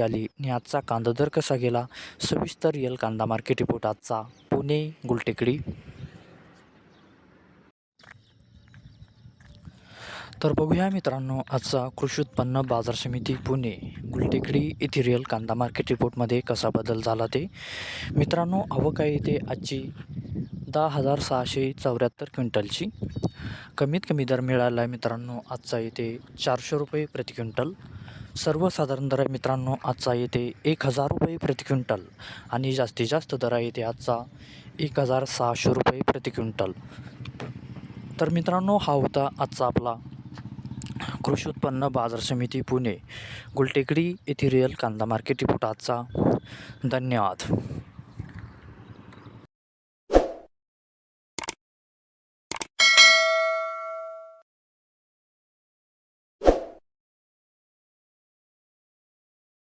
आली. आणि आजचा कांदा दर कसा गेला? सविस्तर येल कांदा मार्केट रिपोर्ट आजचा. पुणे गुलटेकडी. तर बघूया मित्रांनो आजचा कृषी उत्पन्न बाजार समिती पुणे गुलटेकडी येथे रिअल कांदा मार्केट रिपोर्टमध्ये कसा बदल झाला ते? मित्रांनो आवक आहे इथे आजची दहा हजार सहाशे चौऱ्याहत्तर क्विंटलची. कमीत कमी दर मिळाला आहे मित्रांनो आजचा इथे चारशे रुपये प्रति क्विंटल. सर्वसाधारण दर आहे मित्रांनो आजचा येते एक हजार रुपये प्रति क्विंटल. आणि जास्तीत जास्त दर आहे आजचा एक हजार सहाशे रुपये प्रति क्विंटल. तर मित्रांनो हा होता आजचा आपला कृषी उत्पन्न बाजार समिती पुणे गुलटेकडी येथे रिअल कांदा मार्केट रिपोर्ट आजचा. धन्यवाद.